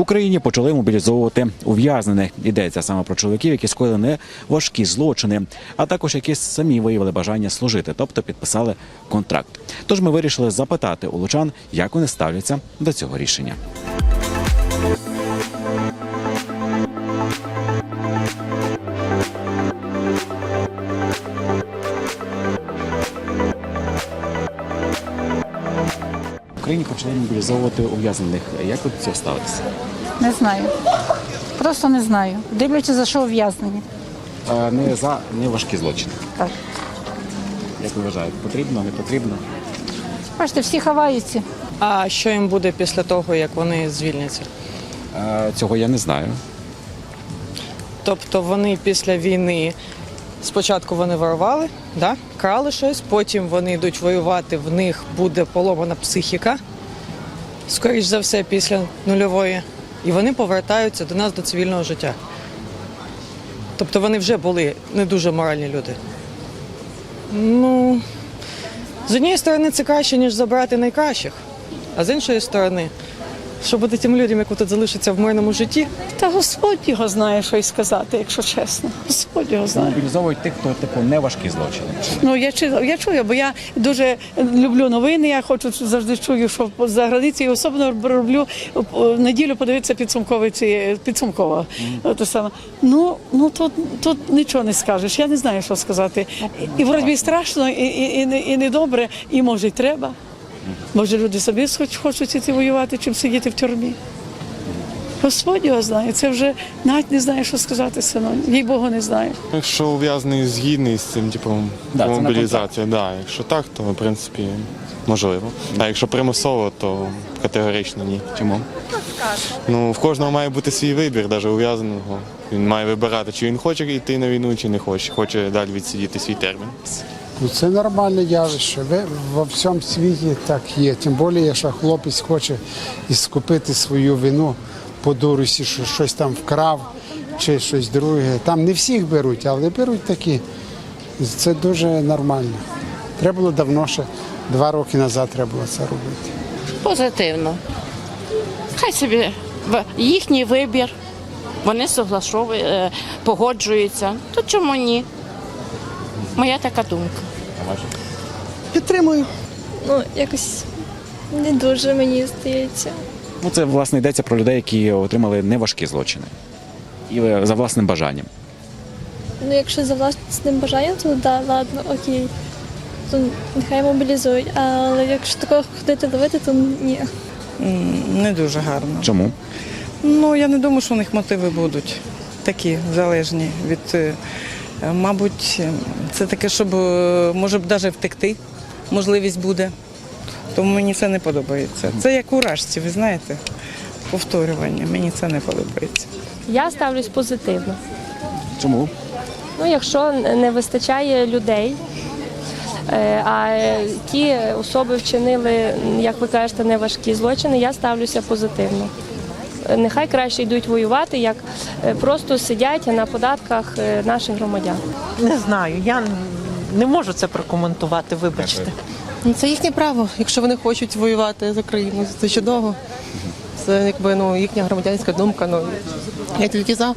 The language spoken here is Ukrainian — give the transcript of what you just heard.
Україні почали мобілізовувати ув'язнених. Йдеться саме про чоловіків, які скоїли не важкі злочини, а також які самі виявили бажання служити, тобто підписали контракт. Тож ми вирішили запитати у лучан, як вони ставляться до цього рішення. Україні почали мобілізовувати ув'язнених. Як ви до цього ставитеся? Не знаю. Просто не знаю. Дивлячись, за що ув'язнені. Не за не важкі злочини. Так. Як ви вважаєте, потрібно, не потрібно? Бачите, всі ховаються. А що їм буде після того, як вони звільняться? Е, Цього я не знаю. Тобто вони після війни спочатку вони воювали, да? крали щось, потім вони йдуть воювати, в них буде поломана психіка, скоріш за все, після нульової, і вони повертаються до нас до цивільного життя. Тобто вони вже були не дуже моральні люди. Ну, з однієї сторони, це краще, ніж забрати найкращих, а з іншої сторони, що буде тим людям, які тут залишаться в мирному житті, Та Господь його знає, що й сказати, якщо чесно. Господь його знає. Мобілізовують тих, хто типу не важкі злочини. Ну я чую, я чую, бо я дуже люблю новини. Я хочу завжди чую, що за границею особливо роблю в неділю подивитися підсумковий ці підсумково. Те саме. Ну ну тут тут нічого не скажеш. Я не знаю, що сказати. І вроді і страшно, і, і, і, не- і недобре, і може й треба. Може, люди хоч- хочуть іти воювати, чим сидіти в тюрмі. Господь його знає. Це вже навіть не знаю, що сказати, сину. Їй Богу не знаю. Якщо ув'язаний згідний з цим типом Да, мобілізація, да, якщо так, то в принципі можливо. А якщо примусово, то категорично ні. Чому? Ну в кожного має бути свій вибір, навіть ув'язненого. Він має вибирати, чи він хоче йти на війну, чи не хоче. Хоче далі відсидіти свій термін. Ну, це нормальне явище. Ви- Во всьому світі так є. Тим більше, якщо хлопець хоче іскупити свою вину по дурості, що щось там вкрав чи щось друге. Там не всіх беруть, але беруть такі. Це дуже нормально. Треба було давно ще, два роки назад треба було це робити. Позитивно. Хай собі їхній вибір. Вони соглашовують, е, погоджуються. То чому ні? Моя така думка. Підтримую. Ну, якось не дуже мені здається. Ну це власне йдеться про людей, які отримали неважкі злочини. І е, за власним бажанням. Ну, якщо за власним бажанням, то да, ладно, окей. То нехай мобілізують. Але якщо такого ходити ловити, то ні. не дуже гарно. Чому? Ну, я не думаю, що у них мотиви будуть такі залежні від, е, мабуть, е, це таке, щоб е, може навіть втекти, можливість буде. Тому мені це не подобається. Це як у рашці, ви знаєте, повторювання. Мені це не подобається. Я ставлюсь позитивно. Чому? Ну, якщо не вистачає людей, е, а ті особи вчинили, як ви кажете, неважкі злочини, я ставлюся позитивно. Нехай краще йдуть воювати, як е, просто сидять на податках е, наших громадян. Не знаю, я не можу це прокоментувати, вибачте. Ну, Це їхнє право. Якщо вони хочуть воювати за країну, це чудово. Це якби ну їхня громадянська думка. Ну я тільки за.